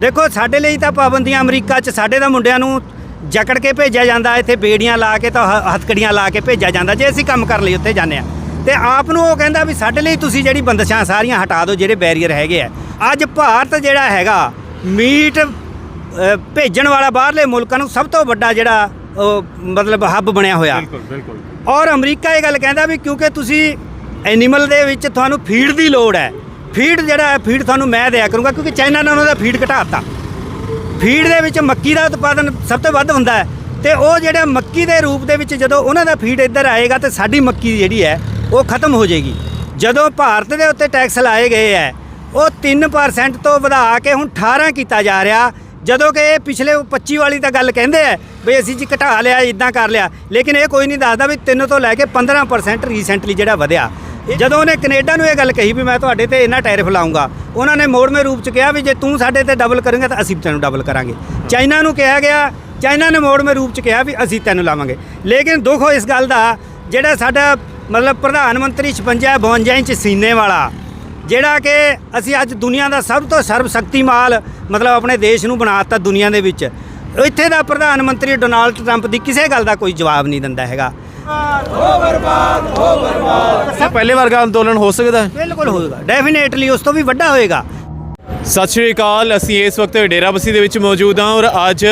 ਦੇਖੋ ਸਾਡੇ ਲਈ ਤਾਂ ਪਾਬੰਦੀਆਂ ਅਮਰੀਕਾ 'ਚ ਸਾਡੇ ਤਾਂ ਮੁੰਡਿਆਂ ਨੂੰ ਜਕੜ ਕੇ ਭੇਜਿਆ ਜਾਂਦਾ ਇੱਥੇ ਬੇੜੀਆਂ ਲਾ ਕੇ ਤਾਂ ਹੱਥਕੜੀਆਂ ਲਾ ਕੇ ਭੇਜਿਆ ਜਾਂਦਾ ਜੇ ਅਸੀਂ ਕੰਮ ਕਰਨ ਲਈ ਉੱਥੇ ਜਾਂਦੇ ਆ ਤੇ ਆਪ ਨੂੰ ਉਹ ਕਹਿੰਦਾ ਵੀ ਸਾਡੇ ਲਈ ਤੁਸੀਂ ਜਿਹੜੀ ਬੰਦਸ਼ਾਂ ਸਾਰੀਆਂ ਹਟਾ ਦਿਓ ਜਿਹੜੇ ਬੈਰੀਅਰ ਹੈਗੇ ਆ। ਅੱਜ ਭਾਰਤ ਜਿਹੜਾ ਹੈਗਾ ਮੀਟ ਭੇਜਣ ਵਾਲਾ ਬਾਹਰਲੇ ਮੁਲਕਾਂ ਨੂੰ ਸਭ ਤੋਂ ਵੱਡਾ ਜਿਹੜਾ ਉਹ ਮਤਲਬ ਹੱਬ ਬਣਿਆ ਹੋਇਆ। ਬਿਲਕੁਲ ਬਿਲਕੁਲ। ਔਰ ਅਮਰੀਕਾ ਇਹ ਗੱਲ ਕਹਿੰਦਾ ਵੀ ਕਿਉਂਕਿ ਤੁਸੀਂ ਐਨੀਮਲ ਦੇ ਵਿੱਚ ਤੁਹਾਨੂੰ ਫੀਡ ਦੀ ਲੋੜ ਹੈ ਫੀਡ ਜਿਹੜਾ ਹੈ, ਫੀਡ ਤੁਹਾਨੂੰ ਮੈਂ ਦਿਆ ਕਰੂੰਗਾ, ਕਿਉਂਕਿ ਚਾਈਨਾ ਨੇ ਉਹਨਾਂ ਦਾ ਫੀਡ ਘਟਾਤਾ ਫੀਡ ਦੇ ਵਿੱਚ ਮੱਕੀ ਦਾ ਉਤਪਾਦਨ ਸਭ ਤੋਂ ਵੱਧ ਹੁੰਦਾ ਹੈ, ਤੇ ਉਹ ਜਿਹੜਾ ਮੱਕੀ ਦੇ ਰੂਪ ਦੇ ਵਿੱਚ ਜਦੋਂ ਉਹਨਾਂ ਦਾ ਫੀਡ ਇੱਧਰ ਆਏਗਾ, ਤੇ ਸਾਡੀ ਮੱਕੀ ਜਿਹੜੀ ਹੈ, ਉਹ ਖਤਮ ਹੋ ਜਾਏਗੀ। ਜਦੋਂ ਭਾਰਤ ਦੇ ਉੱਤੇ ਟੈਕਸ ਲਾਏ ਗਏ ਹੈ, ਉਹ 3% ਤੋਂ ਵਧਾ ਕੇ ਹੁਣ 18 ਕੀਤਾ ਜਾ ਰਿਹਾ। ਜਦੋਂ ਕਿ ਇਹ ਪਿਛਲੇ 25 ਵਾਲੀ ਤਾਂ ਗੱਲ ਕਹਿੰਦੇ ਆ ਵੀ ਅਸੀਂ ਜੀ ਘਟਾ ਲਿਆ ਇਦਾਂ ਕਰ ਲਿਆ। ਲੇਕਿਨ ਇਹ ਕੋਈ ਨਹੀਂ ਦੱਸਦਾ ਵੀ 3 ਤੋਂ ਲੈ ਕੇ 15% ਰੀਸੈਂਟਲੀ ਜਿਹੜਾ ਵਧਿਆ। ਜਦੋਂ ਉਹਨੇ ਕੈਨੇਡਾ ਨੂੰ ਇਹ ਗੱਲ ਕਹੀ ਵੀ ਮੈਂ ਤੁਹਾਡੇ ਤੇ ਇੰਨਾ ਟੈਰਿਫ ਲਾਉਂਗਾ, ਉਹਨਾਂ ਨੇ ਮੋੜਵੇਂ ਰੂਪ ਚ ਕਿਹਾ ਵੀ ਜੇ ਤੂੰ ਸਾਡੇ ਤੇ ਡਬਲ ਕਰੇਂਗਾ ਤਾਂ ਅਸੀਂ ਵੀ ਤੈਨੂੰ ਡਬਲ ਕਰਾਂਗੇ। ਚਾਈਨਾ ਨੂੰ ਕਿਹਾ ਗਿਆ, ਚਾਈਨਾ ਨੇ ਮੋੜਵੇਂ ਰੂਪ ਚ ਕਿਹਾ ਵੀ ਅਸੀਂ ਤੈਨੂੰ ਲਾਵਾਂਗੇ। ਲੇਕਿਨ ਦੁੱਖ ਹੋ ਇਸ ਗੱਲ ਦਾ, ਜਿਹੜਾ ਸਾਡਾ ਮਤਲਬ ਪ੍ਰਧਾਨ ਮੰਤਰੀ 56 52 ਇੰਚ ਸੀਨੇ ਵਾਲਾ, ਜਿਹੜਾ ਕਿ ਅਸੀਂ ਅੱਜ ਦੁਨੀਆ ਦਾ ਸਭ ਤੋਂ ਸਰਬ ਸ਼ਕਤੀਮਾਨ ਮਤਲਬ ਆਪਣੇ ਦੇਸ਼ ਨੂੰ ਬਣਾਤਾ ਦੁਨੀਆ ਦੇ ਵਿੱਚ, ਇੱਥੇ ਦਾ ਪ੍ਰਧਾਨ ਮੰਤਰੀ ਡੋਨਾਲਡ ਟਰੰਪ ਦੀ ਕਿਸੇ ਗੱਲ ਦਾ ਕੋਈ ਜਵਾਬ ਨਹੀਂ ਦਿੰਦਾ ਹੈਗਾ। ਇਹ ਪਹਿਲੇ ਵਰਗਾ ਅੰਦੋਲਨ ਹੋ ਸਕਦਾ ਹੈ? ਬਿਲਕੁਲ ਹੋਏਗਾ ਡੈਫੀਨੇਟਲੀ ਉਸ ਤੋਂ ਵੀ ਵੱਡਾ ਹੋਏਗਾ। ਸਤਿ ਸ਼੍ਰੀ ਅਕਾਲ ਅਸੀਂ ਇਸ ਵਕਤ ਡੇਰਾਬੱਸੀ ਦੇ ਵਿੱਚ ਮੌਜੂਦ ਹਾਂ ਔਰ ਅੱਜ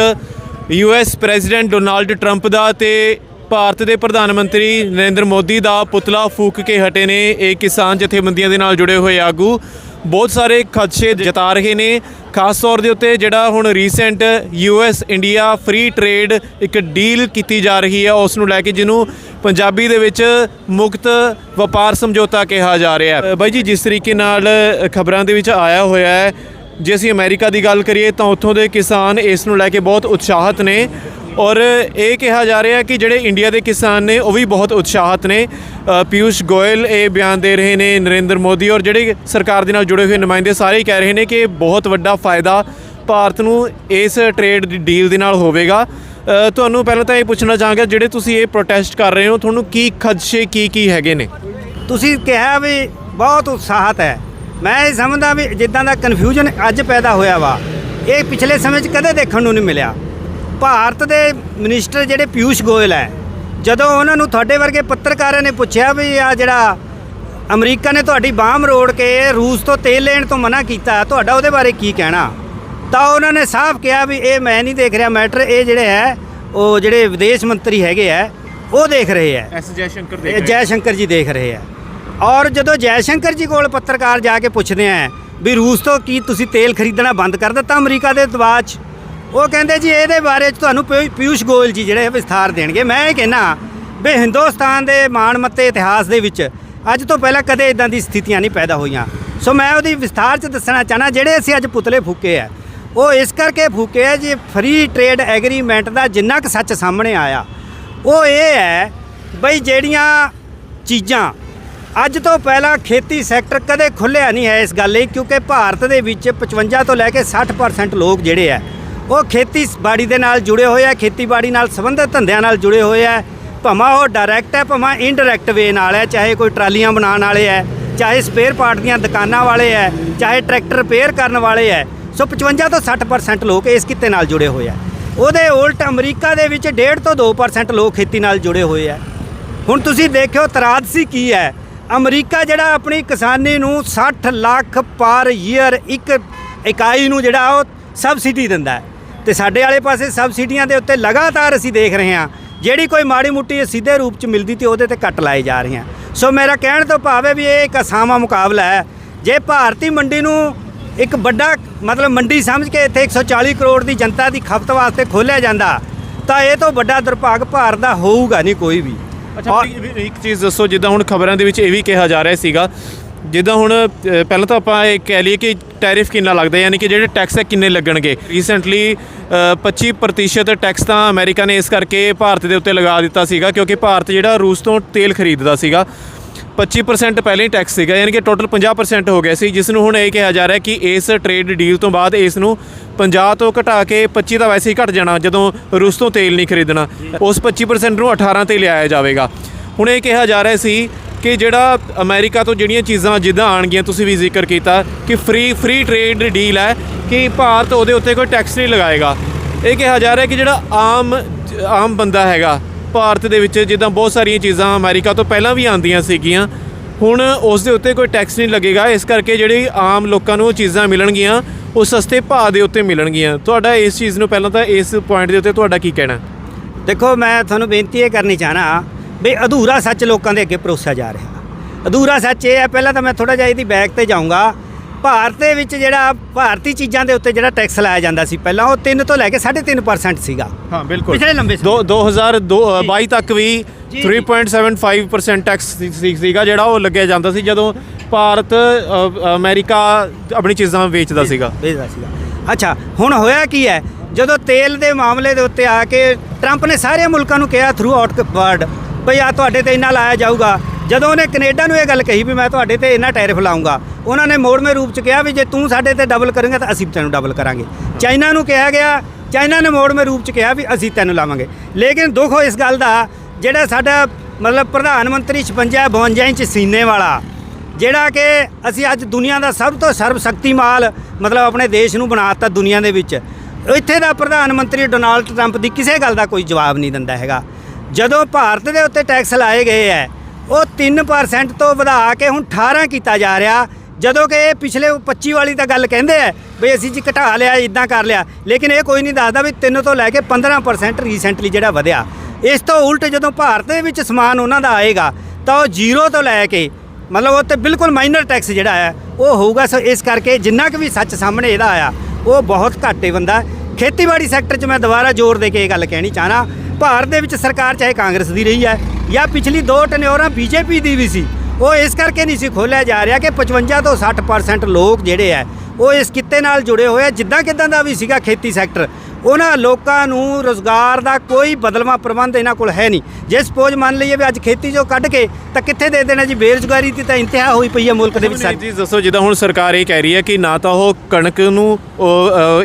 ਯੂਐਸ ਪ੍ਰੈਜ਼ੀਡੈਂਟ ਡੋਨਾਲਡ ਟਰੰਪ ਦਾ ਤੇ ਭਾਰਤ ਦੇ ਪ੍ਰਧਾਨ ਮੰਤਰੀ ਨਰਿੰਦਰ ਮੋਦੀ ਦਾ ਪੁਤਲਾ ਫੂਕ ਕੇ ਹਟੇ ਨੇ ਇਹ ਕਿਸਾਨ ਜਥੇਬੰਦੀਆਂ ਦੇ ਨਾਲ ਜੁੜੇ ਹੋਏ ਆਗੂ। ਬਹੁਤ ਸਾਰੇ ਖਦਸ਼ੇ ਜਤਾ ਰਹੇ ਨੇ। ਖਾਸ ਤੌਰ ਦੇ ਉੱਤੇ ਜਿਹੜਾ ਹੁਣ recent US India free trade ਇੱਕ ਡੀਲ ਕੀਤੀ ਜਾ ਰਹੀ ਹੈ, ਉਸ ਨੂੰ ਲੈ ਕੇ ਜਿਹਨੂੰ ਪੰਜਾਬੀ ਦੇ ਵਿੱਚ ਮੁਕਤ ਵਪਾਰ ਸਮਝੌਤਾ ਕਿਹਾ ਜਾ ਰਿਹਾ ਹੈ। ਬਾਈ ਜੀ, ਜਿਸ ਤਰੀਕੇ ਨਾਲ ਖਬਰਾਂ ਦੇ ਵਿੱਚ ਆਇਆ ਹੋਇਆ ਹੈ, ਜੇ ਅਸੀਂ ਅਮਰੀਕਾ ਦੀ ਗੱਲ ਕਰੀਏ ਤਾਂ ਉੱਥੋਂ ਦੇ ਕਿਸਾਨ ਇਸ ਨੂੰ ਲੈ ਕੇ ਬਹੁਤ ਉਤਸ਼ਾਹਤ ਨੇ। ਔਰ ਇਹ ਕਿਹਾ ਜਾ ਰਿਹਾ ਕਿ ਜਿਹੜੇ ਇੰਡੀਆ ਦੇ ਕਿਸਾਨ ਨੇ, ਉਹ ਵੀ ਬਹੁਤ ਉਤਸ਼ਾਹਤ ਨੇ। ਪਿਊਸ਼ ਗੋਇਲ ਇਹ ਬਿਆਨ ਦੇ ਰਹੇ ਨੇ ਨਰਿੰਦਰ ਮੋਦੀ ਔਰ ਜਿਹੜੇ ਸਰਕਾਰ ਦੇ ਨਾਲ ਜੁੜੇ ਹੋਏ ਨੁਮਾਇੰਦੇ ਸਾਰੇ ਹੀ ਕਹਿ ਰਹੇ ਨੇ ਕਿ ਬਹੁਤ ਵੱਡਾ ਫਾਇਦਾ ਭਾਰਤ ਨੂੰ ਇਸ ਟ੍ਰੇਡ ਦੀ ਡੀਲ ਦੇ ਨਾਲ ਹੋਵੇਗਾ। ਤੁਹਾਨੂੰ ਪਹਿਲਾਂ ਤਾਂ ਇਹ ਪੁੱਛਣਾ ਚਾਹਾਂਗਾ, ਜਿਹੜੇ ਤੁਸੀਂ ਇਹ ਪ੍ਰੋਟੈਸਟ ਕਰ ਰਹੇ ਹੋ, ਤੁਹਾਨੂੰ ਕੀ ਖਦਸ਼ੇ ਕੀ ਕੀ ਹੈਗੇ ਨੇ? ਤੁਸੀਂ ਕਿਹਾ ਵੀ ਬਹੁਤ ਉਤਸ਼ਾਹਤ ਹੈ। ਮੈਂ ਇਹ ਸਮਝਦਾ ਵੀ ਜਿੱਦਾਂ ਦਾ ਕਨਫਿਊਜ਼ਨ ਅੱਜ ਪੈਦਾ ਹੋਇਆ ਵਾ, ਇਹ ਪਿਛਲੇ ਸਮੇਂ 'ਚ ਕਦੇ ਦੇਖਣ ਨੂੰ ਨਹੀਂ ਮਿਲਿਆ। ਭਾਰਤ ਦੇ ਮਿਨਿਸਟਰ ਜਿਹੜੇ ਪਿਊਸ਼ ਗੋਇਲ ਹੈ ਜਦੋਂ ਉਹਨਾਂ ਨੂੰ ਤੁਹਾਡੇ ਵਰਗੇ ਪੱਤਰਕਾਰਾਂ ਨੇ ਪੁੱਛਿਆ ਵੀ ਆ ਜਿਹੜਾ ਅਮਰੀਕਾ ਨੇ ਤੁਹਾਡੀ ਬਾਹਮ ਰੋੜ ਕੇ ਰੂਸ ਤੋਂ ਤੇਲ ਲੈਣ ਤੋਂ ਮਨਾ ਕੀਤਾ ਤੁਹਾਡਾ ਉਹਦੇ ਬਾਰੇ ਕੀ ਕਹਿਣਾ? ਤਾਂ ਉਹਨਾਂ ਨੇ ਸਾਫ਼ ਕਿਹਾ ਵੀ ਇਹ ਮੈਂ ਨਹੀਂ ਦੇਖ ਰਿਹਾ ਮੈਟਰ ਇਹ ਜਿਹੜੇ ਹੈ ਉਹ ਜਿਹੜੇ ਵਿਦੇਸ਼ ਮੰਤਰੀ ਹੈਗੇ ਆ ਉਹ ਦੇਖ ਰਹੇ ਆ ਐਸ ਜੈ ਸ਼ੰਕਰ ਇਹ ਜੈ ਸ਼ੰਕਰ ਜੀ ਦੇਖ ਰਹੇ ਆ ਔਰ ਜਦੋਂ ਜੈ ਸ਼ੰਕਰ ਜੀ ਕੋਲ ਪੱਤਰਕਾਰ ਜਾ ਕੇ ਪੁੱਛਦੇ ਆ ਵੀ ਰੂਸ ਤੋਂ ਕੀ ਤੁਸੀਂ ਤੇਲ ਖਰੀਦਣਾ ਬੰਦ ਕਰ ਦਿੱਤਾ ਅਮਰੀਕਾ ਦੇ ਦਬਾਅ 'ਚ ਉਹ ਕਹਿੰਦੇ ਜੀ ਇਹਦੇ ਬਾਰੇ 'ਚ ਤੁਹਾਨੂੰ ਪਿਊ- ਪਿਊਸ਼ ਗੋਇਲ ਜੀ ਜਿਹੜੇ ਵਿਸਥਾਰ ਦੇਣਗੇ। ਮੈਂ ਇਹ ਕਹਿਣਾ ਵੀ ਹਿੰਦੁਸਤਾਨ ਦੇ ਮਾਣਮੱਤੇ ਇਤਿਹਾਸ ਦੇ ਵਿੱਚ ਅੱਜ ਤੋਂ ਪਹਿਲਾਂ ਕਦੇ ਇਦਾਂ ਦੀ ਸਥਿਤੀਆਂ ਨਹੀਂ ਪੈਦਾ ਹੋਈਆਂ। ਸੋ ਮੈਂ ਉਹਦੀ ਵਿਸਥਾਰ 'ਚ ਦੱਸਣਾ ਚਾਹਨਾ, ਜਿਹੜੇ ਅਸੀਂ ਅੱਜ ਪੁਤਲੇ ਫੂਕੇ ਆ, ਉਹ ਇਸ ਕਰਕੇ ਫੂਕੇ ਆ ਜੀ ਫ੍ਰੀ ਟ੍ਰੇਡ ਐਗਰੀਮੈਂਟ ਦਾ ਜਿੰਨਾ ਕੁ ਸੱਚ ਸਾਹਮਣੇ ਆਇਆ। ਉਹ ਇਹ ਹੈ ਬਈ ਜਿਹੜੀਆਂ ਚੀਜ਼ਾਂ ਅੱਜ ਤੋਂ ਪਹਿਲਾਂ ਖੇਤੀ ਸੈਕਟਰ ਕਦੇ ਖੁੱਲਿਆ ਨਹੀਂ ਹੈ ਇਸ ਗੱਲ ਲਈ, ਕਿਉਂਕਿ ਭਾਰਤ ਦੇ ਵਿੱਚ 55 ਤੋਂ ਲੈ ਕੇ 60% ਲੋਕ ਜਿਹੜੇ ਆ ਉਹ ਖੇਤੀਬਾੜੀ ਦੇ ਨਾਲ ਜੁੜੇ ਹੋਏ ਆ, ਖੇਤੀਬਾੜੀ ਨਾਲ ਸੰਬੰਧਿਤ ਧੰਦਿਆਂ ਨਾਲ ਜੁੜੇ ਹੋਏ ਆ। ਭਾਵੇਂ ਉਹ ਡਾਇਰੈਕਟ ਹੈ, ਭਾਵੇਂ ਇਨਡਾਇਰੈਕਟ ਵੇ ਨਾਲ ਹੈ, ਚਾਹੇ ਕੋਈ ਟਰਾਲੀਆਂ ਬਣਾਉਣ ਵਾਲੇ ਹੈ, ਚਾਹੇ ਸਪੇਅਰ ਪਾਰਟ ਦੀਆਂ ਦੁਕਾਨਾਂ ਵਾਲੇ ਹੈ, ਚਾਹੇ ਟਰੈਕਟਰ ਰਿਪੇਅਰ ਕਰਨ ਵਾਲੇ ਹੈ। ਸੋ 55 ਤੋਂ 60% ਲੋਕ ਇਸ ਕਿੱਤੇ ਨਾਲ ਜੁੜੇ ਹੋਏ ਆ। ਉਹਦੇ ਉਲਟ ਅਮਰੀਕਾ ਦੇ ਵਿੱਚ 1.5 ਤੋਂ 2% ਲੋਕ ਖੇਤੀ ਨਾਲ ਜੁੜੇ ਹੋਏ ਆ। ਹੁਣ ਤੁਸੀਂ ਦੇਖਿਓ ਤਰਾਦਸੀ ਕੀ ਹੈ। ਅਮਰੀਕਾ ਜਿਹੜਾ ਆਪਣੀ ਕਿਸਾਨੀ ਨੂੰ 60 ਲੱਖ ਪਰ ਈਅਰ ਇੱਕ ਇਕਾਈ ਨੂੰ ਜਿਹੜਾ ਉਹ ਸਬਸਿਡੀ ਦਿੰਦਾ ਹੈ। ਤੇ ਸਾਡੇ ਵਾਲੇ ਪਾਸੇ ਸਬਸਿਡੀਆਂ ਦੇ ਉੱਤੇ ਲਗਾਤਾਰ ਅਸੀਂ ਦੇਖ ਰਹੇ ਹਾਂ। ਜਿਹੜੀ ਕੋਈ ਮਾੜੀ ਮੁੱਟੀ ਸਿੱਧੇ ਰੂਪ ਚ ਮਿਲਦੀ ਤੇ ਉਹਦੇ ਤੇ ਕੱਟ ਲਾਏ ਜਾ ਰਹੇ ਹਨ ਸੋ ਮੇਰਾ ਕਹਿਣ ਤੋਂ ਭਾਵ ਹੈ ਵੀ ਇਹ ਇੱਕ ਅਸਾਮਾ ਮੁਕਾਬਲਾ ਹੈ। ਜੇ ਭਾਰਤੀ ਮੰਡੀ ਨੂੰ ਇੱਕ ਵੱਡਾ ਮਤਲਬ ਮੰਡੀ ਸਮਝ ਕੇ ਇੱਥੇ 140 ਕਰੋੜ ਦੀ ਜਨਤਾ ਦੀ ਖਪਤ ਵਾਸਤੇ ਖੋਲ੍ਹਿਆ ਜਾਂਦਾ, ਤਾਂ ਇਹ ਤੋਂ ਵੱਡਾ ਦੁਰਭਾਗ ਭਾਰਤ ਦਾ ਹੋਊਗਾ ਨਹੀਂ ਕੋਈ ਵੀ। ਅੱਛਾ, ਇੱਕ ਚੀਜ਼ ਦੱਸੋ, ਜਿੱਦਾਂ ਹੁਣ ਖਬਰਾਂ ਦੇ ਵਿੱਚ ਇਹ ਵੀ ਕਿਹਾ ਜਾ ਰਿਹਾ ਸੀਗਾ ਜਿੱਦਾਂ ਹੁਣ ਅ, ਪਹਿਲਾਂ ਤਾਂ ਆਪਾਂ ਇਹ ਕਹਿ ਲਈਏ ਕਿ ਟੈਰਿਫ ਕਿੰਨਾ ਲੱਗਦਾ ਯਾਨੀ ਕਿ ਜਿਹੜੇ ਟੈਕਸ ਹੈ ਕਿੰਨੇ ਲੱਗਣਗੇ। ਰੀਸੈਂਟਲੀ 25% ਟੈਕਸ ਤਾਂ ਅਮਰੀਕਾ ਨੇ ਇਸ ਕਰਕੇ ਭਾਰਤ ਦੇ ਉੱਤੇ ਲਗਾ ਦਿੱਤਾ ਸੀਗਾ ਕਿਉਂਕਿ ਭਾਰਤ ਜਿਹੜਾ ਰੂਸ ਤੋਂ ਤੇਲ ਖਰੀਦਦਾ ਸੀਗਾ 25% ਪਹਿਲਾਂ ਹੀ ਟੈਕਸ ਸੀਗਾ ਯਾਨੀ ਕਿ ਟੋਟਲ 50% ਹੋ ਗਿਆ ਸੀ ਜਿਸ ਨੂੰ ਹੁਣ ਇਹ ਕਿਹਾ ਜਾ ਰਿਹਾ ਕਿ ਇਸ ਟ੍ਰੇਡ ਡੀਲ ਤੋਂ ਬਾਅਦ ਇਸ ਨੂੰ 50 ਤੋਂ ਘਟਾ ਕੇ 25 ਤਾਂ ਵੈਸੇ ਹੀ ਘਟ ਜਾਣਾ ਜਦੋਂ ਰੂਸ ਤੋਂ ਤੇਲ ਨਹੀਂ ਖਰੀਦਣਾ। ਉਸ 25% ਨੂੰ 18 ਤੇ ਲਿਆਇਆ ਜਾਵੇਗਾ। ਹੁਣ ਇਹ ਕਿਹਾ ਜਾ ਰਿਹਾ ਸੀ ਕਿ ਜਿਹੜਾ ਅਮਰੀਕਾ ਤੋਂ ਜਿਹੜੀਆਂ ਚੀਜ਼ਾਂ ਜਿੱਦਾਂ ਆਣਗੀਆਂ, ਤੁਸੀਂ ਵੀ ਜ਼ਿਕਰ ਕੀਤਾ ਕਿ ਫ੍ਰੀ ਫ੍ਰੀ ਟ੍ਰੇਡ ਡੀਲ ਹੈ ਕਿ ਭਾਰਤ ਉਹਦੇ ਉੱਤੇ ਕੋਈ ਟੈਕਸ ਨਹੀਂ ਲਗਾਏਗਾ। ਇਹ ਕਿਹਾ ਜਾ ਰਿਹਾ ਕਿ ਜਿਹੜਾ ਆਮ ਆਮ ਬੰਦਾ ਹੈਗਾ, ਭਾਰਤ ਦੇ ਵਿੱਚ ਜਿੱਦਾਂ ਬਹੁਤ ਸਾਰੀਆਂ ਚੀਜ਼ਾਂ ਅਮਰੀਕਾ ਤੋਂ ਪਹਿਲਾਂ ਵੀ ਆਉਂਦੀਆਂ ਸੀਗੀਆਂ, ਹੁਣ ਉਸ ਦੇ ਉੱਤੇ ਕੋਈ ਟੈਕਸ ਨਹੀਂ ਲੱਗੇਗਾ। ਇਸ ਕਰਕੇ ਜਿਹੜੀ ਆਮ ਲੋਕਾਂ ਨੂੰ ਉਹ ਚੀਜ਼ਾਂ ਮਿਲਣਗੀਆਂ, ਉਹ ਸਸਤੇ ਭਾਅ ਦੇ ਉੱਤੇ ਮਿਲਣਗੀਆਂ। ਤੁਹਾਡਾ ਇਸ ਚੀਜ਼ ਨੂੰ ਪਹਿਲਾਂ ਤਾਂ ਇਸ ਪੁਆਇੰਟ ਦੇ ਉੱਤੇ ਤੁਹਾਡਾ ਕੀ ਕਹਿਣਾ? ਦੇਖੋ, ਮੈਂ ਤੁਹਾਨੂੰ ਬੇਨਤੀ ਇਹ ਕਰਨੀ ਚਾਹਨਾ ਵੀ ਅਧੂਰਾ ਸੱਚ ਲੋਕਾਂ ਦੇ ਅੱਗੇ ਪਰੋਸਿਆ ਜਾ ਰਿਹਾ। ਅਧੂਰਾ ਸੱਚ ਇਹ ਹੈ ਪਹਿਲਾਂ ਤਾਂ ਮੈਂ ਥੋੜਾ ਜਿਹਾ ਇਹਦੀ ਬੈਕ ਤੇ ਜਾਊਂਗਾ। ਭਾਰਤ ਦੇ ਵਿੱਚ ਜਿਹੜਾ ਭਾਰਤੀ ਚੀਜ਼ਾਂ ਦੇ ਉੱਤੇ ਜਿਹੜਾ ਟੈਕਸ ਲਾਇਆ ਜਾਂਦਾ ਸੀ ਪਹਿਲਾਂ ਉਹ 3 ਤੋਂ ਲੈ ਕੇ 3.5% ਸੀਗਾ। ਹਾਂ ਬਿਲਕੁਲ। ਪਿਛਲੇ ਲੰਬੇ ਦੋ 2022 ਤੱਕ ਵੀ ਜੀ, ਜੀ। 3.75% ਟੈਕਸ ਸੀਗਾ ਜਿਹੜਾ ਉਹ ਲੱਗਿਆ ਜਾਂਦਾ ਸੀ ਜਦੋਂ ਭਾਰਤ ਅਮਰੀਕਾ ਆਪਣੀ ਚੀਜ਼ਾਂ ਵੇਚਦਾ ਸੀਗਾ। ਵੇਚਦਾ ਸੀਗਾ। ਅੱਛਾ ਹੁਣ ਹੋਇਆ ਕੀ ਹੈ? ਜਦੋਂ ਤੇਲ ਦੇ ਮਾਮਲੇ ਦੇ ਉੱਤੇ ਆ ਕੇ ਟਰੰਪ ਨੇ ਸਾਰੇ ਮੁਲਕਾਂ ਨੂੰ ਕਿਹਾ ਥਰੂ ਆਊਟ ਵਰਡ ਭਈ ਆ ਤੁਹਾਡੇ ਤੇ ਇੰਨਾ ਲਾਇਆ ਜਾਊਗਾ। ਜਦੋਂ ਉਹਨੇ ਕੈਨੇਡਾ ਨੂੰ ਇਹ ਗੱਲ ਕਹੀ ਵੀ ਮੈਂ ਤੁਹਾਡੇ ਤੇ ਇੰਨਾ ਟੈਰਿਫ ਲਾਉਂਗਾ ਉਹਨਾਂ ਨੇ ਮੋੜਵੇਂ ਰੂਪ ਚ ਕਿਹਾ ਵੀ ਜੇ ਤੂੰ ਸਾਡੇ ਤੇ ਡਬਲ ਕਰੇਂਗਾ ਤਾਂ ਅਸੀਂ ਤੈਨੂੰ ਡਬਲ ਕਰਾਂਗੇ। ਚਾਈਨਾ ਨੂੰ ਕਿਹਾ ਗਿਆ, ਚਾਈਨਾ ਨੇ ਮੋੜਵੇਂ ਰੂਪ ਚ ਕਿਹਾ ਵੀ ਅਸੀਂ ਤੈਨੂੰ ਲਾਵਾਂਗੇ। ਲੇਕਿਨ ਦੁੱਖ ਹੋ ਇਸ ਗੱਲ ਦਾ, ਜਿਹੜਾ ਸਾਡਾ ਮਤਲਬ ਪ੍ਰਧਾਨ ਮੰਤਰੀ 56 52 ਇੰਚ ਸੀਨੇ ਵਾਲਾ, ਜਿਹੜਾ ਕਿ ਅਸੀਂ ਅੱਜ ਦੁਨੀਆ ਦਾ ਸਭ ਤੋਂ ਸਰਬ ਸ਼ਕਤੀਮਾਨ ਮਤਲਬ ਆਪਣੇ ਦੇਸ਼ ਨੂੰ ਬਣਾਤਾ ਦੁਨੀਆ ਦੇ ਵਿੱਚ, ਇੱਥੇ ਦਾ ਪ੍ਰਧਾਨ ਮੰਤਰੀ ਡੋਨਾਲਡ ਟਰੰਪ ਦੀ ਕਿਸੇ ਗੱਲ ਦਾ ਕੋਈ ਜਵਾਬ ਨਹੀਂ ਦਿੰਦਾ ਹੈਗਾ। ਜਦੋਂ ਭਾਰਤ ਦੇ ਉੱਤੇ ਟੈਕਸ ਲਾਏ ਗਏ ਹੈ ਉਹ 3% ਤੋਂ ਵਧਾ ਕੇ ਹੁਣ 18 ਕੀਤਾ ਜਾ ਰਿਹਾ। ਜਦੋਂ ਕਿ ਇਹ ਪਿਛਲੇ 25 ਵਾਲੀ ਤਾਂ ਗੱਲ ਕਹਿੰਦੇ ਆ ਵੀ ਅਸੀਂ ਜੀ ਘਟਾ ਲਿਆ ਇਦਾਂ ਕਰ ਲਿਆ। ਲੇਕਿਨ ਇਹ ਕੋਈ ਨਹੀਂ ਦੱਸਦਾ ਵੀ 3 ਤੋਂ ਲੈ ਕੇ 15% ਰੀਸੈਂਟਲੀ ਜਿਹੜਾ ਵਧਿਆ। ਇਸ ਤੋਂ ਉਲਟ ਜਦੋਂ ਭਾਰਤ ਦੇ ਵਿੱਚ ਸਮਾਨ ਉਹਨਾਂ ਦਾ ਆਏਗਾ, ਤਾਂ ਉਹ ਜ਼ੀਰੋ ਤੋਂ ਲੈ ਕੇ, ਮਤਲਬ ਉਹ ਤੇ ਬਿਲਕੁਲ ਮਾਈਨਰ ਟੈਕਸ ਜਿਹੜਾ ਹੈ ਉਹ ਹੋਊਗਾ। ਸੋ ਇਸ ਕਰਕੇ ਜਿੰਨਾ ਕੁ ਵੀ ਸੱਚ ਸਾਹਮਣੇ ਇਹਦਾ ਆਇਆ, ਉਹ ਬਹੁਤ ਘੱਟ ਹੀ ਬੰਦਾ। ਖੇਤੀਬਾੜੀ ਸੈਕਟਰ 'ਚ ਮੈਂ ਦੁਬਾਰਾ ਜ਼ੋਰ ਦੇ ਕੇ ਇਹ ਗੱਲ ਕਹਿਣੀ ਚਾਹਨਾ। ਭਾਰਤ ਦੇ ਵਿੱਚ ਸਰਕਾਰ ਚਾਹੇ ਕਾਂਗਰਸ ਦੀ ਰਹੀ ਹੈ ਜਾਂ ਪਿਛਲੀ ਦੋ ਟਨਿਓਰਾਂ ਬੀਜੇਪੀ ਦੀ ਵੀ ਸੀ ਉਹ ਇਸ ਕਰਕੇ ਨਹੀਂ ਸੀ ਖੋਲਿਆ ਜਾ ਰਿਹਾ ਕਿ 55 ਤੋਂ 60% ਲੋਕ ਜਿਹੜੇ ਹੈ ਉਹ ਇਸ ਕਿੱਤੇ ਨਾਲ ਜੁੜੇ ਹੋਏ ਆ ਜਿੱਦਾਂ ਕਿਦਾਂ ਦਾ ਵੀ ਸੀਗਾ ਖੇਤੀ ਸੈਕਟਰ ਉਹਨਾਂ ਲੋਕਾਂ ਨੂੰ ਰੋਜ਼ਗਾਰ ਦਾ ਕੋਈ ਬਦਲਵਾ ਪ੍ਰਬੰਧ ਇਹਨਾਂ ਕੋਲ ਹੈ ਨਹੀਂ। ਜੇ ਸਪੋਜ਼ ਮੰਨ ਲਈਏ ਵੀ ਅੱਜ ਖੇਤੀ ਚੋਂ ਕੱਢ ਕੇ ਤਾਂ ਕਿੱਥੇ ਦੇ ਦੇਣਾ ਜੀ ਬੇਰੁਜ਼ਗਾਰੀ ਦੀ ਤਾਂ ਇੰਤਹਾ ਹੋਈ ਪਈ ਹੈ ਮੁਲਕ ਦੇ ਵਿੱਚ ਸਾਡੀ ਜੀ ਦੱਸੋ ਜਿੱਦਾਂ ਹੁਣ ਸਰਕਾਰ ਇਹ ਕਹਿ ਰਹੀ ਹੈ ਕਿ ਨਾ ਤਾਂ ਉਹ ਕਣਕ ਨੂੰ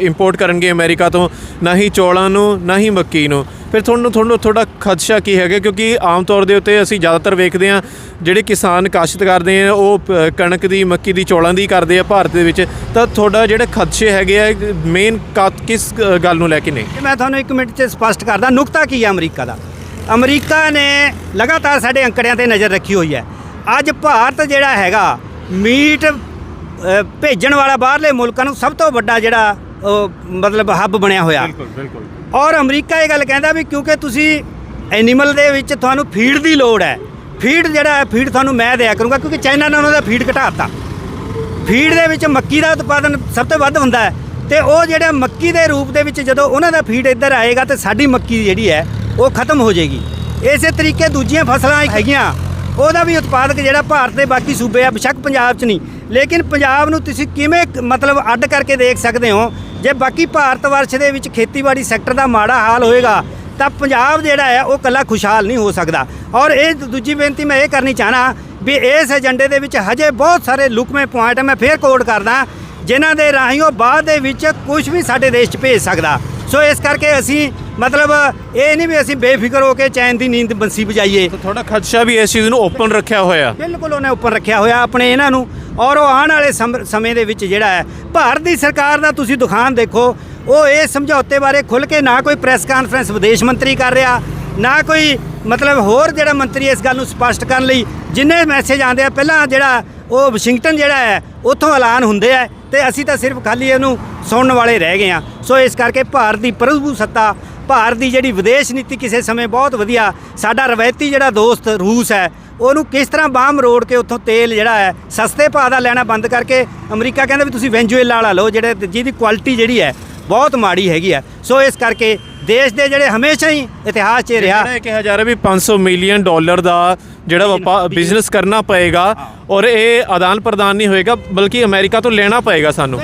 ਇੰਪੋਰਟ ਕਰਨਗੇ ਅਮਰੀਕਾ ਤੋਂ ਨਾ ਹੀ ਚੌਲਾਂ ਨੂੰ ਨਾ ਹੀ ਮੱਕੀ ਨੂੰ। ਫਿਰ ਤੁਹਾਨੂੰ ਤੁਹਾਨੂੰ ਥੋੜਾ ਖਦਸ਼ਾ ਕੀ ਹੈਗਾ? ਕਿਉਂਕਿ ਆਮ ਤੌਰ ਦੇ ਉੱਤੇ ਅਸੀਂ ਜ਼ਿਆਦਾਤਰ ਵੇਖਦੇ ਹਾਂ ਜਿਹੜੇ ਕਿਸਾਨ ਕਾਸ਼ਤ ਕਰਦੇ ਆ ਉਹ ਪ- ਕਣਕ ਦੀ ਮੱਕੀ ਦੀ ਚੌਲਾਂ ਦੀ ਕਰਦੇ ਆ ਭਾਰਤ ਦੇ ਵਿੱਚ। ਤਾਂ ਤੁਹਾਡਾ ਜਿਹੜੇ ਖਦਸ਼ੇ ਹੈਗੇ ਆ ਮੇਨ ਕਿਸ ਗੱਲ ਨੂੰ ਲੈ ਕੇ ਨੇ? ਮੈਂ ਤੁਹਾਨੂੰ ਇੱਕ ਮਿੰਟ 'ਚ ਸਪਸ਼ਟ ਕਰਦਾ ਨੁਕਤਾ ਕੀ ਹੈ ਅਮਰੀਕਾ ਦਾ? ਅਮਰੀਕਾ ਨੇ ਲਗਾਤਾਰ ਸਾਡੇ ਅੰਕੜਿਆਂ ਤੇ ਨਜ਼ਰ ਰੱਖੀ ਹੋਈ ਹੈ। ਅੱਜ ਭਾਰਤ ਜਿਹੜਾ ਹੈਗਾ ਮੀਟ ਭੇਜਣ ਵਾਲਾ ਬਾਹਰਲੇ ਮੁਲਕਾਂ ਨੂੰ ਸਭ ਤੋਂ ਵੱਡਾ ਜਿਹੜਾ ਉਹ ਮਤਲਬ ਹੱਬ ਬਣਿਆ ਹੋਇਆ। ਬਿਲਕੁਲ। ਔਰ ਅਮਰੀਕਾ ਇਹ ਗੱਲ ਕਹਿੰਦਾ ਵੀ ਕਿਉਂਕਿ ਤੁਸੀਂ ਐਨੀਮਲ ਦੇ ਵਿੱਚ ਤੁਹਾਨੂੰ ਫੀਡ ਦੀ ਲੋੜ ਹੈ। ਫੀਡ ਜਿਹੜਾ ਹੈ ਫੀਡ ਤੁਹਾਨੂੰ ਮੈਂ ਦਿਆ ਕਰੂੰਗਾ ਕਿਉਂਕਿ ਚਾਈਨਾ ਨੇ ਉਹਨਾਂ ਦਾ ਫੀਡ ਘਟਾਤਾ ਫੀਡ ਦੇ ਵਿੱਚ ਮੱਕੀ ਦਾ ਉਤਪਾਦਨ ਸਭ ਤੋਂ ਵੱਧ ਹੁੰਦਾ ਹੈ ਤੇ ਉਹ ਜਿਹੜਾ ਮੱਕੀ ਦੇ ਰੂਪ ਦੇ ਵਿੱਚ ਜਦੋਂ ਉਹਨਾਂ ਦਾ ਫੀਡ ਇੱਧਰ ਆਏਗਾ ਤੇ ਸਾਡੀ ਮੱਕੀ ਜਿਹੜੀ ਹੈ, ਉਹ ਖਤਮ ਹੋ ਜਾਏਗੀ। ਇਸੇ ਤਰੀਕੇ ਦੂਜੀਆਂ ਫਸਲਾਂ ਹੈਗੀਆਂ। ਉਹਦਾ ਵੀ ਉਤਪਾਦਕ ਜਿਹੜਾ ਭਾਰਤ ਦੇ ਬਾਕੀ ਸੂਬੇ ਆ, ਬੇਸ਼ੱਕ ਪੰਜਾਬ 'ਚ ਨਹੀਂ। ਲੇਕਿਨ ਪੰਜਾਬ ਨੂੰ ਤੁਸੀਂ ਕਿਵੇਂ ਮਤਲਬ ਅੱਡ ਕਰਕੇ ਦੇਖ ਸਕਦੇ ਹੋ ਜੇ ਬਾਕੀ ਭਾਰਤ ਵਰਸ਼ ਦੇ ਵਿੱਚ ਖੇਤੀਬਾੜੀ ਸੈਕਟਰ ਦਾ ਮਾੜਾ ਹਾਲ ਹੋਏਗਾ ਤਾਂ ਪੰਜਾਬ ਜਿਹੜਾ ਹੈ ਉਹ ਕੱਲਾ ਖੁਸ਼ਹਾਲ ਨਹੀਂ ਹੋ ਸਕਦਾ। ਔਰ ਇਹ ਦੂਜੀ ਬੇਨਤੀ ਮੈਂ ਇਹ ਕਰਨੀ ਚਾਹਨਾ ਵੀ ਇਸ ਏਜੰਡੇ ਦੇ ਵਿੱਚ ਹਜੇ ਬਹੁਤ ਸਾਰੇ ਲੁਕਵੇਂ ਪੁਆਇੰਟ ਮੈਂ ਫੇਰ ਕੋਡ ਕਰਦਾ ਜਿਨ੍ਹਾਂ ਦੇ ਰਾਹੀਂ ਉਹ ਬਾਅਦ ਦੇ ਵਿੱਚ ਕੁਝ ਵੀ ਸਾਡੇ ਦੇਸ਼ 'ਚ ਭੇਜ ਸਕਦਾ। ਸੋ ਇਸ ਕਰਕੇ ਅਸੀਂ ਮਤਲਬ ਇਹ ਨਹੀਂ ਵੀ ਅਸੀਂ ਬੇਫਿਕਰ ਹੋ ਕੇ ਚੈਨ ਦੀ ਨੀਂਦ ਬੰਸੀ ਵਜਾਈਏ ਤਾਂ ਤੁਹਾਡਾ ਖਦਸ਼ਾ ਵੀ ਇਸ ਚੀਜ਼ ਨੂੰ ਓਪਨ ਰੱਖਿਆ ਹੋਇਆ। ਬਿਲਕੁਲ ਉਹਨੇ ਉੱਪਰ ਰੱਖਿਆ ਹੋਇਆ ਆਪਣੇ ਇਹਨਾਂ ਨੂੰ। ਔਰ ਉਹ ਆਉਣ ਵਾਲੇ ਸਮ- ਸਮੇਂ ਦੇ ਵਿੱਚ ਜਿਹੜਾ ਹੈ, ਭਾਰਤ ਦੀ ਸਰਕਾਰ ਦਾ ਤੁਸੀਂ ਦੁਖਾਨ ਦੇਖੋ, ਉਹ ਇਹ ਸਮਝੌਤੇ ਬਾਰੇ ਖੁੱਲ ਕੇ ਨਾ ਕੋਈ ਪ੍ਰੈਸ ਕਾਨਫਰੰਸ ਵਿਦੇਸ਼ ਮੰਤਰੀ ਕਰ ਰਿਹਾ, ਨਾ ਕੋਈ ਮਤਲਬ ਹੋਰ ਜਿਹੜਾ ਮੰਤਰੀ ਇਸ ਗੱਲ ਨੂੰ ਸਪਸ਼ਟ ਕਰਨ ਲਈ, ਜਿੰਨੇ ਮੈਸੇਜ ਆਉਂਦੇ ਆ, ਪਹਿਲਾਂ ਜਿਹੜਾ ਉਹ ਵਾਸ਼ਿੰਗਟਨ ਜਿਹੜਾ ਹੈ, ਉੱਥੋਂ ਐਲਾਨ ਹੁੰਦੇ ਆ ਤੇ ਅਸੀਂ ਤਾਂ ਸਿਰਫ ਖਾਲੀ ਇਹਨੂੰ ਸੁਣਨ ਵਾਲੇ ਰਹਿ ਗਏ ਆ। ਸੋ ਇਸ ਕਰਕੇ ਭਾਰਤ ਦੀ ਪ੍ਰਭੂ ਸੱਤਾ, ਭਾਰਤ ਦੀ ਜਿਹੜੀ ਵਿਦੇਸ਼ ਨੀਤੀ ਕਿਸੇ ਸਮੇਂ ਬਹੁਤ ਵਧੀਆ, ਸਾਡਾ ਰਵਾਇਤੀ ਜਿਹੜਾ ਦੋਸਤ ਰੂਸ ਹੈ, ਉਹਨੂੰ ਕਿਸ ਤਰ੍ਹਾਂ ਬਾਹਮ ਰੋੜ ਕੇ ਉੱਥੋਂ ਤੇਲ ਜਿਹੜਾ ਹੈ, ਸਸਤੇ ਭਾਅ ਦਾ ਲੈਣਾ ਬੰਦ ਕਰਕੇ ਅਮਰੀਕਾ ਕਹਿੰਦਾ ਵੀ ਤੁਸੀਂ ਵੈਂਜੂਏਲਾ ਵਾਲਾ ਲਓ, ਜਿਹੜੇ ਜਿਹਦੀ ਕੁਆਲਿਟੀ ਜਿਹੜੀ ਹੈ, ਬਹੁਤ ਮਾੜੀ ਹੈਗੀ ਹੈ। ਸੋ ਇਸ ਕਰਕੇ ਦੇਸ਼ ਦੇ ਜਿਹੜੇ ਹਮੇਸ਼ਾ ਹੀ ਇਤਿਹਾਸ 'ਚ ਰਿਹਾ। ਇਹ ਕਿਹਾ ਜਾ ਰਿਹਾ ਵੀ 500 ਮਿਲੀਅਨ ਡਾਲਰ ਦਾ ਜਿਹੜਾ ਵਪਾਰ ਬਿਜ਼ਨਸ ਕਰਨਾ ਪਏਗਾ ਔਰ ਇਹ ਆਦਾਨ ਪ੍ਰਦਾਨ ਨਹੀਂ ਹੋਏਗਾ ਬਲਕਿ ਅਮਰੀਕਾ ਤੋਂ ਲੈਣਾ ਪਏਗਾ ਸਾਨੂੰ।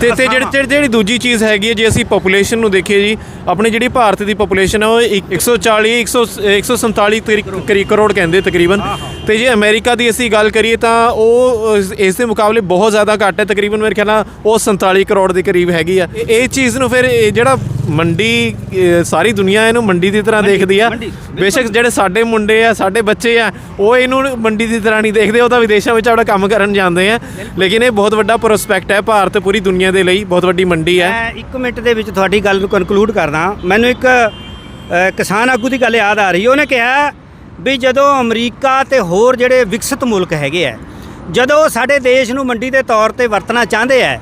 ਤੇ ਤੇ ਜਿਹੜੀ ਜਿਹੜੀ- ਦੂਜੀ ਚੀਜ਼ ਹੈਗੀ ਜੇ ਅਸੀਂ ਪੋਪੂਲੇਸ਼ਨ ਨੂੰ ਦੇਖੀਏ ਜੀ ਆਪਣੀ ਜਿਹੜੀ ਭਾਰਤ ਦੀ ਪੋਪੂਲੇਸ਼ਨ ਹੈ ਉਹ ਇੱਕ- 140 100 147 ਤਰੀ- ਕਰੀ ਕਰੋੜ ਕਹਿੰਦੇ ਤਕਰੀਬਨ। ਤੇ ਜੇ ਅਮਰੀਕਾ ਦੀ ਅਸੀਂ ਗੱਲ ਕਰੀਏ ਤਾਂ ਉਹ ਇਸ- ਦੇ ਮੁਕਾਬਲੇ ਬਹੁਤ ਜ਼ਿਆਦਾ ਘੱਟ ਹੈ ਤਕਰੀਬਨ ਮੇਰੇ ਖਿਆਲ ਨਾਲ ਉਹ 47 ਕਰੋੜ ਦੇ ਕਰੀਬ ਹੈਗੀ ਆ ਇਹ- ਚੀਜ਼ ਨੂੰ ਫਿਰ ਜਿਹੜਾ ਮੰਡੀ ਸਾਰੀ ਦੁਨੀਆ ਇਹਨੂੰ ਮੰਡੀ ਦੀ ਤਰ੍ਹਾਂ ਦੇਖਦੀ ਆ। ਬੇਸ਼ੱਕ ਜਿਹੜੇ ਸਾਡੇ ਮੁੰਡੇ ਆ ਸਾਡੇ ਬੱਚੇ ਆ ਉਹ ਇਹਨੂੰ ਮੰਡੀ ਦੀ ਤਰ੍ਹਾਂ ਨਹੀਂ ਦੇਖਦੇ ਉਹ ਤਾਂ ਵਿਦੇਸ਼ਾਂ ਵਿੱਚ ਆਪਣਾ ਕੰਮ ਕਰਨ ਜਾਂਦੇ ਆ। ਲੇਕਿਨ ਇਹ ਬਹੁਤ ਵੱਡਾ ਪ੍ਰੋਸਪੈਕਟ ਹੈ ਭਾਰਤ ਪੂਰੀ ਦੁਨੀਆ ਦੇ ਲਈ ਬਹੁਤ ਵੱਡੀ ਮੰਡੀ ਹੈ। ਮੈਂ ਇੱਕ ਮਿੰਟ ਦੇ ਵਿੱਚ ਤੁਹਾਡੀ ਗੱਲ ਨੂੰ ਕਨਕਲੂਡ ਕਰਦਾ ਮੈਨੂੰ ਇੱਕ ਕਿਸਾਨ ਆਗੂ ਦੀ ਗੱਲ ਯਾਦ ਆ ਰਹੀ ਹੈ। ਉਹਨੇ ਕਿਹਾ ਵੀ ਜਦੋਂ ਅਮਰੀਕਾ ਤੇ ਹੋਰ ਜਿਹੜੇ ਵਿਕਸਿਤ ਮੁਲਕ ਹੈਗੇ ਆ ਜਦੋਂ ਸਾਡੇ ਦੇਸ਼ ਨੂੰ ਮੰਡੀ ਦੇ ਤੌਰ ਤੇ ਵਰਤਣਾ ਚਾਹੁੰਦੇ ਆ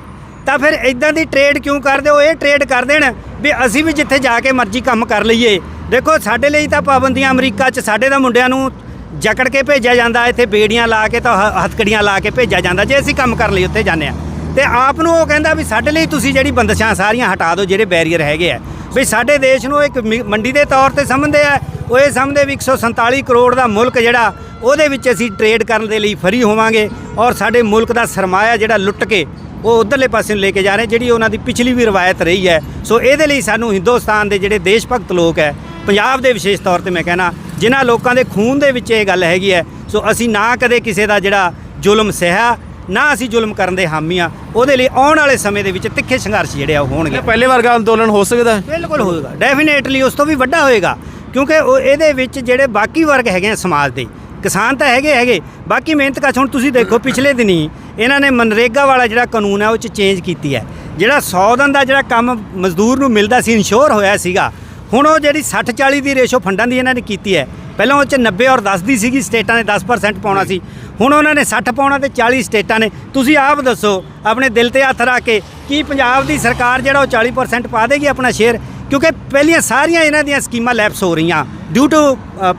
ਤਾਂ ਫਿਰ ਇਦਾਂ ਦੀ ਟ੍ਰੇਡ ਕਿਉਂ ਕਰਦੇ? ਹੋ ਇਹ ਟ੍ਰੇਡ ਕਰ ਦੇਣ ਵੀ ਅਸੀਂ ਵੀ ਜਿੱਥੇ ਜਾ ਕੇ ਮਰਜ਼ੀ ਕੰਮ ਕਰ ਲਈਏ। ਦੇਖੋ ਸਾਡੇ ਲਈ ਤਾਂ ਪਾਬੰਦੀਆਂ ਅਮਰੀਕਾ 'ਚ ਸਾਡੇ ਦਾ ਮੁੰਡਿਆਂ ਨੂੰ ਜਕੜ ਕੇ ਭੇਜਿਆ ਜਾਂਦਾ, ਇੱਥੇ ਬੇੜੀਆਂ ਲਾ ਕੇ ਤਾਂ ਹੱਥਕੜੀਆਂ ਲਾ ਕੇ ਭੇਜਿਆ ਜਾਂਦਾ, ਜੇ ਅਸੀਂ ਕੰਮ ਕਰਨ ਲਈ ਉੱਥੇ ਜਾਂਦੇ ਆ ਤੇ ਆਪ ਨੂੰ ਉਹ ਕਹਿੰਦਾ ਵੀ ਸਾਡੇ ਲਈ ਤੁਸੀਂ ਜਿਹੜੀ ਬੰਦਸ਼ਾਂ ਸਾਰੀਆਂ ਹਟਾ ਦਿਓ, ਜਿਹੜੇ ਬੈਰੀਅਰ ਹੈਗੇ ਆ। ਵੀ ਸਾਡੇ ਦੇਸ਼ ਨੂੰ ਇੱਕ ਮਿ- ਮੰਡੀ ਦੇ ਤੌਰ ਤੇ ਸਮਝਦੇ ਆ, ਉਹ ਇਹ ਸਮਝਦੇ ਵੀ 147 ਕਰੋੜ ਦਾ ਮੁਲਕ ਜਿਹੜਾ, ਉਹਦੇ ਵਿੱਚ ਅਸੀਂ ਟ੍ਰੇਡ ਕਰਨ ਦੇ ਲਈ ਫਰੀ ਹੋਵਾਂਗੇ ਔਰ ਸਾਡੇ ਮੁਲਕ ਦਾ ਸਰਮਾਇਆ ਜਿਹੜਾ ਲੁੱਟ ਕੇ ਉਹ ਉਧਰਲੇ ਪਾਸੇ ਨੂੰ ਲੈ ਕੇ ਜਾ ਰਹੇ, ਜਿਹੜੀ ਉਹਨਾਂ ਦੀ ਪਿਛਲੀ ਵੀ ਰਵਾਇਤ ਰਹੀ ਹੈ। ਸੋ ਇਹਦੇ ਲਈ ਸਾਨੂੰ ਹਿੰਦੁਸਤਾਨ ਦੇ ਜਿਹੜੇ ਦੇਸ਼ ਭਗਤ ਲੋਕ ਹੈ, ਪੰਜਾਬ ਦੇ ਵਿਸ਼ੇਸ਼ ਤੌਰ ਤੇ ਮੈਂ ਕਹਿਣਾ ਜਿਨ੍ਹਾਂ ਲੋਕਾਂ ਦੇ ਖੂਨ ਦੇ ਵਿੱਚ ਇਹ ਗੱਲ ਹੈਗੀ ਹੈ ਸੋ ਅਸੀਂ ਨਾ ਕਦੇ ਕਿਸੇ ਦਾ ਜਿਹੜਾ ਜ਼ੁਲਮ ਸਹਿਆ ਨਾ ਅਸੀਂ ਜ਼ੁਲਮ ਕਰਨ ਦੇ ਹਾਮੀ ਆ ਉਹਦੇ ਲਈ ਆਉਣ ਵਾਲੇ ਸਮੇਂ ਦੇ ਵਿੱਚ ਤਿੱਖੇ ਸੰਘਰਸ਼ ਜਿਹੜੇ ਆ ਉਹ ਹੋਣਗੇ। ਪਹਿਲੇ ਵਰਗਾ ਅੰਦੋਲਨ ਹੋ ਸਕਦਾ ਹੈ? ਬਿਲਕੁਲ ਹੋਏਗਾ ਡੈਫੀਨੇਟਲੀ ਉਸ ਤੋਂ ਵੀ ਵੱਡਾ ਹੋਏਗਾ। ਕਿਉਂਕਿ ਉਹ ਇਹਦੇ ਵਿੱਚ ਜਿਹੜੇ ਬਾਕੀ ਵਰਗ ਹੈਗੇ ਆ ਸਮਾਜ ਦੇ ਕਿਸਾਨ ਤਾਂ ਹੈਗੇ ਹੈਗੇ ਬਾਕੀ ਮਿਹਨਤ ਕਸ਼ ਹੁਣ ਤੁਸੀਂ ਦੇਖੋ ਪਿਛਲੇ ਦਿਨੀ ਇਹਨਾਂ ਨੇ ਮਨਰੇਗਾ ਵਾਲਾ ਜਿਹੜਾ ਕਾਨੂੰਨ ਹੈ ਉਹ ਚ ਚੇਂਜ ਕੀਤੀ ਹੈ। ਜਿਹੜਾ 100 ਦਿਨ ਦਾ ਜਿਹੜਾ ਕੰਮ ਮਜ਼ਦੂਰ ਨੂੰ ਮਿਲਦਾ ਸੀ ਇਨਸ਼ੋਰ ਹੋਇਆ ਸੀਗਾ ਹੁਣ ਉਹ ਜਿਹੜੀ 60 40 ਦੀ ਰੇਸ਼ੋ ਫੰਡਾਂ ਦੀ ਇਹਨਾਂ ਨੇ ਕੀਤੀ ਹੈ, ਪਹਿਲਾਂ ਉਹ ਚ 90 ਔਰ 10 ਦੀ ਸੀਗੀ, ਸਟੇਟਾਂ ਨੇ 10% ਪਾਉਣਾ ਸੀ। ਹੁਣ ਉਹਨਾਂ ਨੇ 60 ਪਾਉਣਾ ਤੇ 40 ਸਟੇਟਾਂ ਨੇ। ਤੁਸੀਂ ਆਪ ਦੱਸੋ, ਆਪਣੇ ਦਿਲ ਤੇ ਹੱਥ ਰੱਖ ਕੇ ਕੀ ਪੰਜਾਬ ਦੀ ਸਰਕਾਰ ਜਿਹੜਾ ਉਹ 40% ਪਾ ਦੇਗੀ ਆਪਣਾ ਸ਼ੇਅਰ ਕਿਉਂਕਿ ਪਹਿਲੀਆਂ ਸਾਰੀਆਂ ਇਹਨਾਂ ਦੀਆਂ ਸਕੀਮਾਂ ਲੈਪਸ ਹੋ ਰਹੀਆਂ ਡਿਊ ਟੂ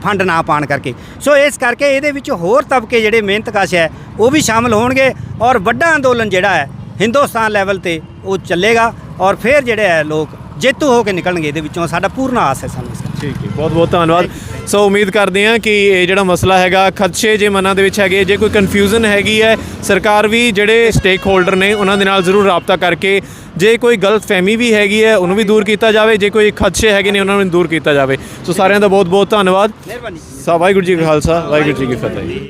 ਫੰਡ ਨਾ ਪਾਣ ਕਰਕੇ। ਸੋ ਇਸ ਕਰਕੇ ਇਹਦੇ ਵਿੱਚ ਹੋਰ ਤਬਕੇ ਜਿਹੜੇ ਮਿਹਨਤਕਸ਼ ਹੈ, ਉਹ ਵੀ ਸ਼ਾਮਲ ਹੋਣਗੇ ਔਰ ਵੱਡਾ ਅੰਦੋਲਨ ਜਿਹੜਾ ਹੈ, ਹਿੰਦੁਸਤਾਨ ਲੈਵਲ ਤੇ ਉਹ ਚੱਲੇਗਾ ਔਰ ਫਿਰ ਜਿਹੜੇ ਹੈ ਲੋਕ ਜੇਤੂ ਹੋ ਕੇ ਨਿਕਲਣਗੇ ਇਹਦੇ ਵਿੱਚੋਂ ਸਾਡਾ ਪੂਰਨ ਆਸ ਹੈ ਸਾਨੂੰ ਇਸ ਦਾ ਠੀਕ ਹੈ ਬਹੁਤ ਬਹੁਤ ਧੰਨਵਾਦ। ਸੋ ਉਮੀਦ ਕਰਦੇ ਹਾਂ ਕਿ ਇਹ ਜਿਹੜਾ ਮਸਲਾ ਹੈਗਾ ਖਦਸ਼ੇ ਜੇ ਮਨਾਂ ਦੇ ਵਿੱਚ ਹੈਗੇ ਜੇ ਕੋਈ ਕਨਫਿਊਜ਼ਨ ਹੈਗੀ ਹੈ ਸਰਕਾਰ ਵੀ ਜਿਹੜੇ ਸਟੇਕ ਹੋਲਡਰ ਨੇ ਉਹਨਾਂ ਦੇ ਨਾਲ ਜ਼ਰੂਰ ਰਾਬਤਾ ਕਰਕੇ ਜੇ ਕੋਈ ਗਲਤਫਹਿਮੀ ਵੀ ਹੈਗੀ ਹੈ ਉਹਨੂੰ ਵੀ ਦੂਰ ਕੀਤਾ ਜਾਵੇ ਜੇ ਕੋਈ ਖਦਸ਼ੇ ਹੈਗੇ ਨੇ ਉਹਨਾਂ ਨੂੰ ਦੂਰ ਕੀਤਾ ਜਾਵੇ। ਸੋ ਸਾਰਿਆਂ ਦਾ ਬਹੁਤ ਬਹੁਤ ਧੰਨਵਾਦ। ਮਿਹਰਬਾਨੀ। ਸਾ ਵਾਹਿਗੁਰੂ ਜੀ ਕਾ ਖਾਲਸਾ ਵਾਹਿਗੁਰੂ ਜੀ ਕੀ ਫਤਿਹ।